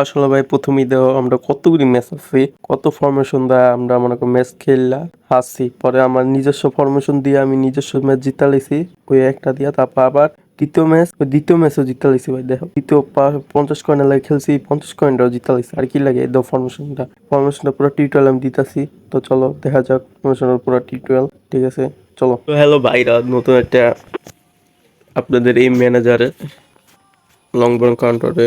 আসলে ভাই প্রথমেই দেওয়া আমরা কতগুলি ম্যাচ আছি, কত ফরমেশন দেয় আমরা মনে করি ম্যাচ খেললা, হাসছি। পরে আমার নিজস্ব ফরমেশন দিয়ে আমি নিজস্ব ম্যাচ জিতা লাইছি, ওই একটা দিয়া। তারপর আবার দ্বিতীয় ম্যাচ ওই দ্বিতীয় ম্যাচও জিতা লাইছি ভাই, দেখো। দ্বিতীয় পঞ্চাশ কয়েনের লাগে খেলছি, পঞ্চাশ কয়েনটাও জিতা লাইছি। আর কি লাগে দাও ফরমেশনটা ফরমেশনটা পুরো টিউটোরিয়াল আমি দিতাছি। তো চলো, দেখা যাক ফরমেশনের পুরো টিউটোরিয়াল ঠিক আছে? চলো। তো হ্যালো ভাইরা নতুন একটা আপনাদের এই ম্যানেজারে লং বর্ন কাউন্টারে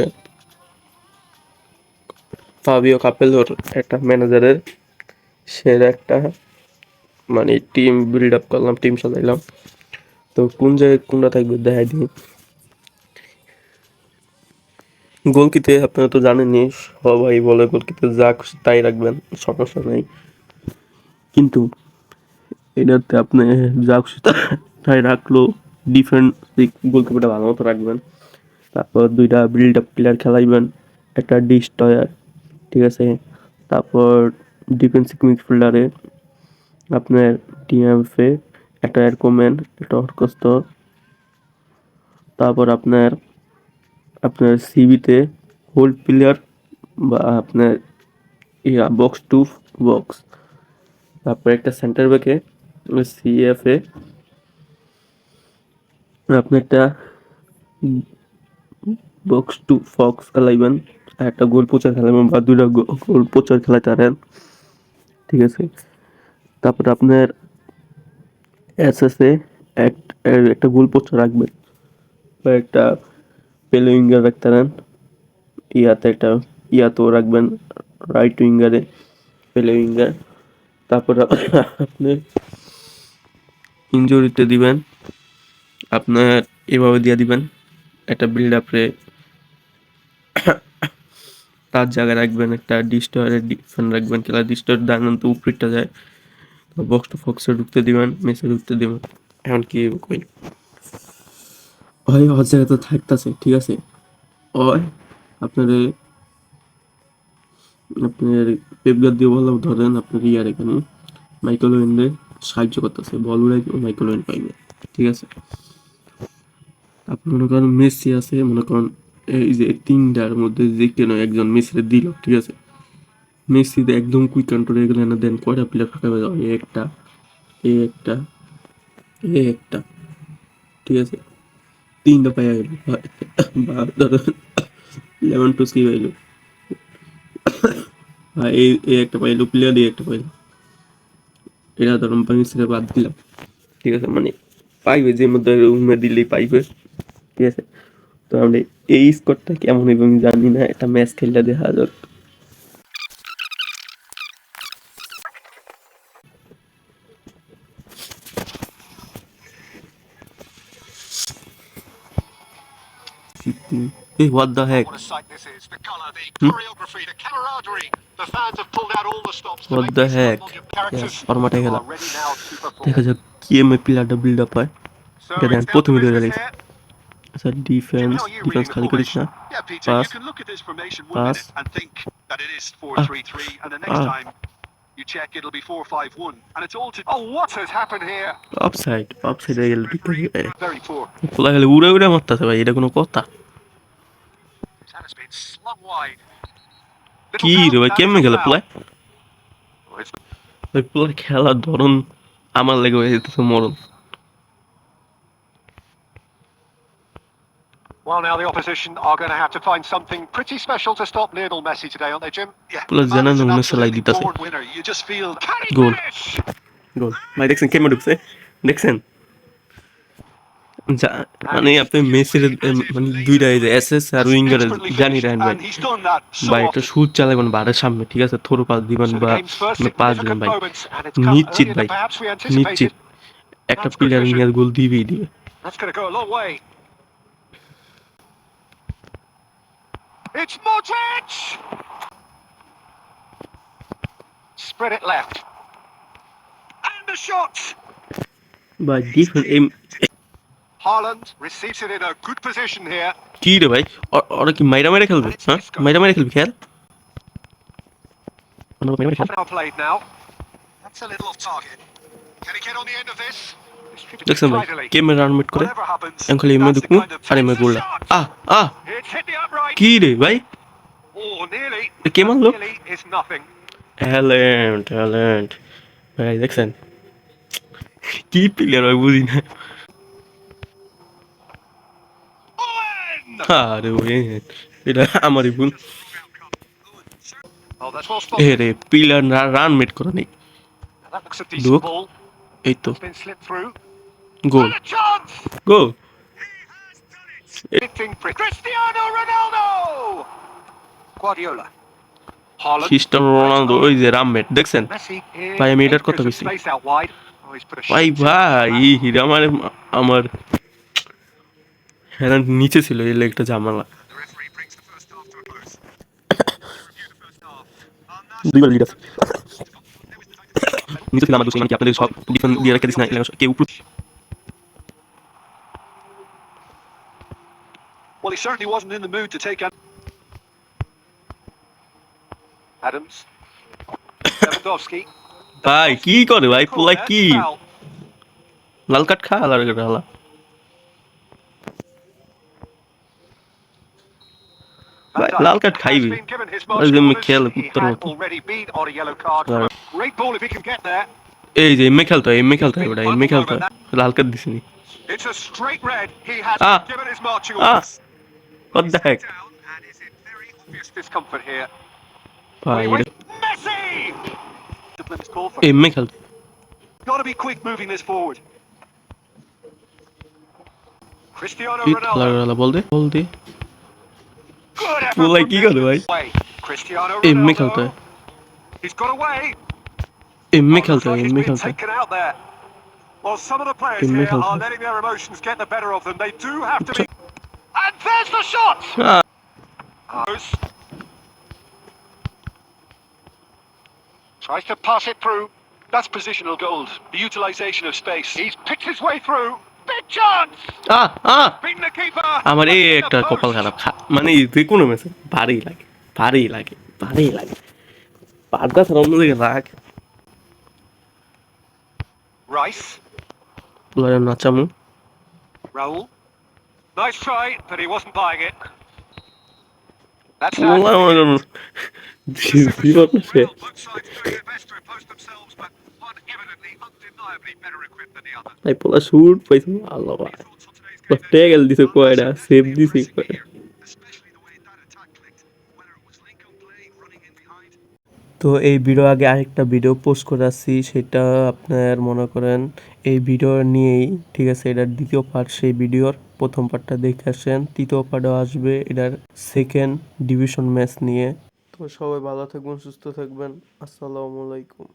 ফাবিও কাপেলোর একটা ম্যানেজারের সের একটা মানে টিম বিল্ড আপ করলাম টিম সাজাইলাম। তো কোন জায়গায় কোনটা থাকবে দেখাই দিই। গোলকিতে আপনারা তো জানেনই, সবাই বলে গোলকিতে যা খুশি তাই রাখবেন, সমস্যা নেই। কিন্তু এটাতে আপনি যা খুশি তাই রাখল ডিফেন্স গোলকিপারটা ভালো মতো রাখবেন। তারপর দুইটা বিল্ড আপ প্লেয়ার খেলাইবেন, একটা ডিস্টয়ার ঠিক আছে? তারপর ডিফেন্সিভ মিডফিল্ডারে আপনার টিএমএফে একটা এরকমেন একটা অর্কস্ত তারপর আপনার আপনার সিবিতে হোল্ড প্লেয়ার বা আপনার ইয়া বক্স টু বক্স তারপর একটা সেন্টার ব্যাকে সিএফে আপনি একটা বক্স টু ফক্স খেলাইবেন আর একটা গোল পোচার খেলাইবেন বা দুইটা গোল পোচার খেলাইতে পারেন ঠিক আছে? তারপর আপনার এস এস এ একটা গোল পোচার রাখবেন। বা একটা পেলে উইঙ্গার রাখতে পারেন। ইয়াতে একটা ইয়াতেও রাখবেন। রাইট উইঙ্গারে পেলে উইঙ্গার। তারপর আপনি ইঞ্জুরিতে দিবেন। আপনার এভাবে দিয়ে দিবেন। একটা বিল্ড আপরে তার জায়গায় রাখবেন, একটা ডিস্টয়ারের ডিফেন্ড রাখবেন খেলা ডিস্টয়ার দাঁড়ান তো যায় বক্স টু ফক্সে ঢুকতে দিবেন মেসে ঢুকতে দিবেন। এখন কি কই হয় হর জায়গায় তো থাকতেছে, ঠিক আছে? ওই আপনার আপনার পেপগার দিয়ে বললাম ধরেন, আপনার ইয়ার এখানে মাইকেল ওয়েনদের সাহায্য করতেছে বল উড়াই মাইকেল ওয়েন পাইবে ঠিক আছে? তারপর মনে করেন মেসি আছে, মনে করেন এই যে তিনটার মধ্যে যে কেন একজন মেসিরে দিল, ঠিক আছে? মেসিতে একদম কুইক কন্ট্রোল এগুলো না, দেন কয়টা প্লেয়ার ফাঁকা হয়ে যাবে একটা, এ একটা এ একটা, ঠিক আছে? তিনটা পাইয়া গেল। বা ধরো লেমন টুসকি পাইলো? আর এই এই একটা পাইলো প্লেয়ার এই একটা পাইলো। এটা ধরুন মেসিরে বাদ দিলাম। ঠিক আছে? মানে পাইবে, যে মধ্যে রুমে দিলেই পাইবে। ঠিক আছে? এই স্কোরটা কেমন হইবে আমি জানি না একটা ম্যাচ খেললে দেখা যাক Hey, what the heck? What a sight this is. The colour, the choreography, the camaraderie. The fans have pulled out all the stops What the heck? one of your characters Yes, ফরম্যাটে who খেলা are ready now to perform. দেখা যাক কি M A প্লেয়ারটা build up হয় So এটা দেন it's down to প্রথমে ধরে business রেখেছে here. আচ্ছা Jim, defence how are you defence reading the খালি করিস না formation? Yeah, Peter, Pass. you can look at this formation one Pass. minute and think that it is 4-3-3, and the next Ah. time you check it'll be 4-5-1. And it's all to... Oh, what has happened here? Offside offside হয়ে গেল ঠিক আছে Very poor. পোলা গেলে উড়ে উড়ে মারতেছে ভাই এটা কোনো কথা That has been slung wide. Little কি foul, রে ভাই that is কেমনে a গেল foul. পোলা Oh, it's ভাই পোলা খেলার ধরন আমার লেগে হয়ে যেতেছে মরণ Well, now the opposition are going to have to find something pretty special to stop Lionel Messi today, aren't they, Jim? Yeah. man জানা না an সেলাই winner. You just feel. Goal. গোল ভাই দেখছেন কেমন ঢুকছে দেখছেন মানে আপনি মেসির মানে দুইটা এই যে এস এস আর উইঙ্গার জানি রাখেন ভাই ভাই একটা. সুদ চালাবেন বারের সামনে ঠিক আছে থ্রো পাস দিবেন বা পাস দিবেন ভাই নিশ্চিত ভাই নিশ্চিত. একটা প্লেয়ার. নিয়ে গোল দিবেই দিবে That's going to go a long way. It's Modric! Spread it left. And the shot! ভাই ডিফেন্স এই Haaland receives it in a good position here. কি রে ভাই ও- ওরা কি মাইরা মাইরা খেলবে হ্যাঁ মাইরা মাইরা খেলবে খেয়াল ওরা মাইরা মাইরা খেল Half an hour played now. That's a little off target. Can he get on the end of this? দেখছেন ভাই tidily. কেমে রান মিট করে এখন খালি এমনি of আর এমনি shot. আহ আহ. কি রে ভাই Oh. কে nothing. ট্যালেন্ট ট্যালেন্ট ভাই দেখছেন কি প্লেয়ার হয় বুঝি না আরে ওই এটা আমারই ভুল Oh. রে প্লেয়ার রান মেট করে নেই এইতো গোল গোল রোনালদো ওই যে রামমেট দেখছেন? ভাই আমি এটার কথা বলছি ভাই ভাই হিরে আমার আমার হ্যাঁ নিচে ছিল এই লেগটা জামালা দুইবার নিচে ছিল আমার দোষ মানে কি আপনাদের সব ডিফেন্স দিয়ে রেখে দিস না কেউ Well, he certainly wasn't in the mood to take. Adams. Lewandowski. ভাই কি করে ভাই Corner, কি. লাল কাঠ খা লাল হালা if he can get there. এই যে এমএ খেলতে হয় এমএ খেলতে হয় বেটা এমএ খেলতে হয় লাল কাঠ দিসনি It's a straight red. He has Ah. been given his marching ah orders. what the heck Down and is in very obvious discomfort here. ভাই Wait, এটা wait. Messi! Discipline is called for. MA খেলতে Got to be quick moving this forward. Cristiano কি খেলা Ronaldo. বল দে বল দে वो like की कर भाई M में खेलता है एम में खेलता है एम में खेलता Well, some of the players here are letting their emotions get the better of them. They do have to be. And there's the shot! Ah. Tries to pass it through. That's positional gold. The utilisation of space. He's picked his way through. আমার এই একটা কপাল খারাপ মানে যে কোনো মেসে ভারী লাগে ভারী লাগে ভারী লাগে। পাদা সারা অন্যদিকে রাখ। রাইস লড়াই নাচামু। Rahul Nice try, but. That's say Well, both sides doing their best to impose themselves, but clicked. Whether it was link on play, running in behind. তো এই ভিডিও আগে আরেকটা ভিডিও পোস্ট করে আসছি সেটা আপনার মনে করেন এই ভিডিও নিয়েই ঠিক আছে এটার দ্বিতীয় পার্ট সেই ভিডিওর প্রথম পার্টটা দেখে আসেন, তৃতীয় পার্টও আসবে এটার সেকেন্ড ডিভিশন ম্যাচ নিয়ে। তো সবাই ভালো থাকবেন, সুস্থ থাকবেন, আসসালামু আলাইকুম।